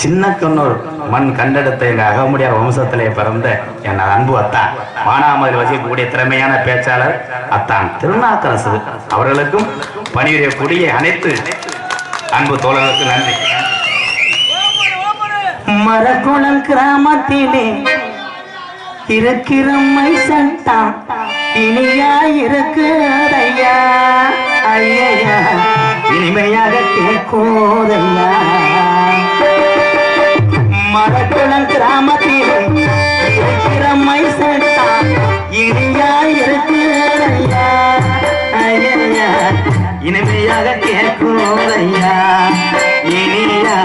சின்ன கண்ணூர் மண் கண்டெடுத்த எங்க அகமுடியார் வம்சத்திலே பிறந்த என் அன்பு அத்தான் மானாமதில் வசிக்கக்கூடிய திறமையான பேச்சாளர் அத்தான் திருநாக்கரசு அவர்களுக்கும் பணியுரையக்கூடிய அனைத்து அன்பு தோழர்களுக்கு நன்றி. மரக்குளம் கிராமத்திலே இருக்கிறம்மை சட்டா இனியா இருக்கு ஐயா ஐயா இனிமையாக கேட்கோதையா? மரக்குளம் கிராமத்திலே இருக்கிற மைசன்தா இனியா இருக்கு ஐயா ஐயா இனிமையாக கேட்கோதையா இனியா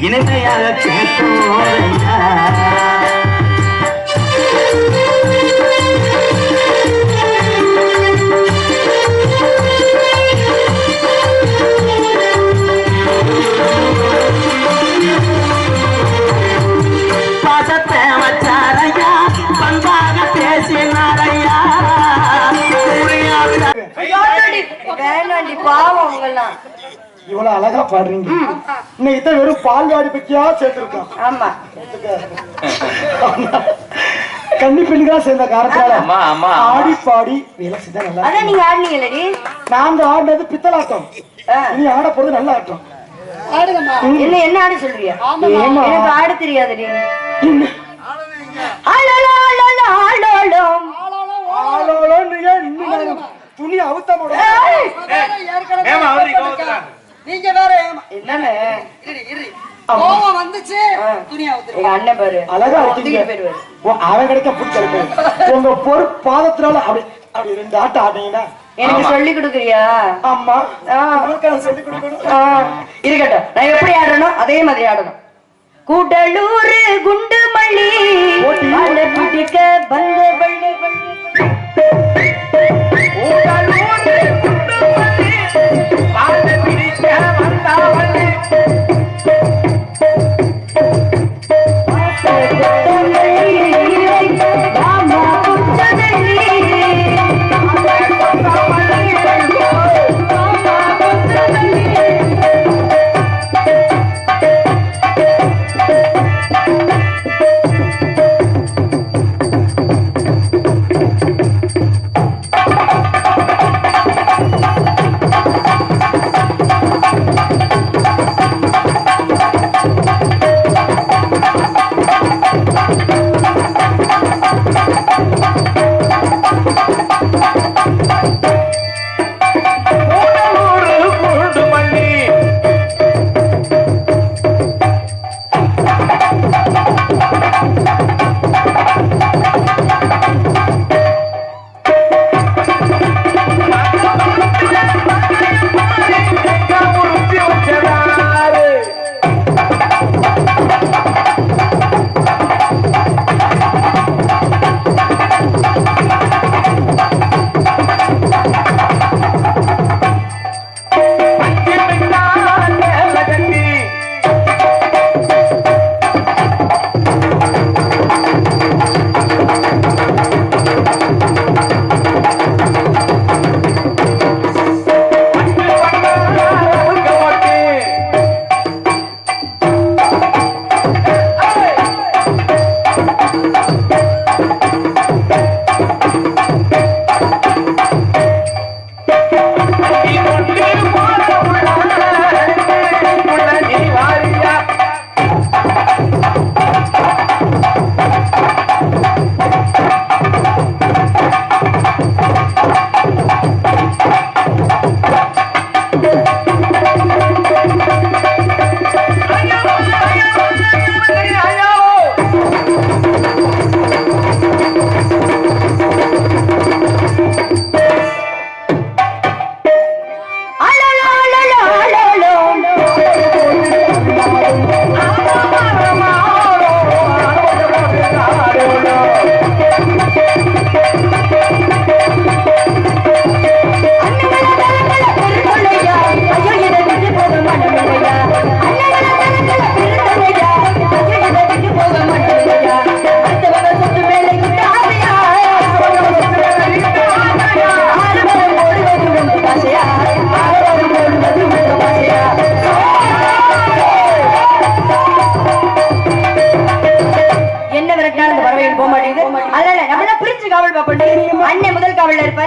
இனிமையாக கேட்கோதையா பாசத்தை வேண்டாண்டி பாவம் உங்கெல்லாம் இவ்வளவு அழகா பாடுறீங்க. இன்னைக்கு தான் வெறும் பால்வாடி பத்தியா சேர்த்திருக்கான் ஆமா. கன்னி பெண்ணுக்கா சேர்ந்த காரணத்தால அம்மா, அம்மா, அம்மா. ஆடி பாடி வேலை செஞ்சா நல்லா அதான் நீங்க ஆடுனீங்களடி. நாங்க ஆடினது பித்தலாட்டம். இனி ஆட போறது நல்ல ஆட்டம். என்ன என்ன ஆட சொல்றியா எனக்கு ஆட தெரியாதுடி? துணி அவுத்த போட நீங்க வேற ஏமா என்னண்ணே? இரு இரு கோவம் வந்துச்சு துணியா ஊத்துரு எங்க அண்ணன் பாரு அழகா ஒத்துக்கிட்டு இருக்கீங்க. போயிருவாரு ஓ, அவன் கிடைக்க பிடிச்சிருக்கு உங்க பொறு பாதத்தினால அப்படி அப்படி ரெண்டு ஆட்டம் ஆட்டீங்கன்னா எனக்கு சொல்லி கொடுக்குறியா? கொடுக்கணும். இருக்கட்டும் நான் எப்படி ஆடணும் அதே மாதிரி ஆடணும். கூடலூர் குண்டு மல்லி பிடிக்க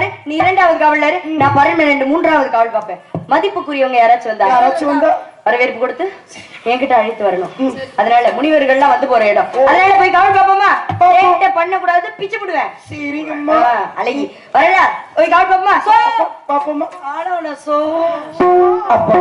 இருப்பாரு நீ இரண்டாவது காவல்ல இரு. நான் பரமேண்டு மூன்றாவது காவல் பார்ப்பேன். மதிப்புக்குரியவங்க யாராச்சும் வந்தா? யாராச்சும் வந்தா? வரவேற்பு கொடுத்து என்கிட்ட அழைத்து வரணும். அதனால முனிவர்கள்லாம் வந்து போற இடம். அதனால போய் காவல் பார்ப்போமா? என்கிட்ட பண்ண கூடாது பிச்சு விடுவேன் சரிங்கம்மா. அழகி. வரடா போய் காவல் பார்ப்போமா? சோ பாப்போம்மா ஆளோட சோ அப்பா.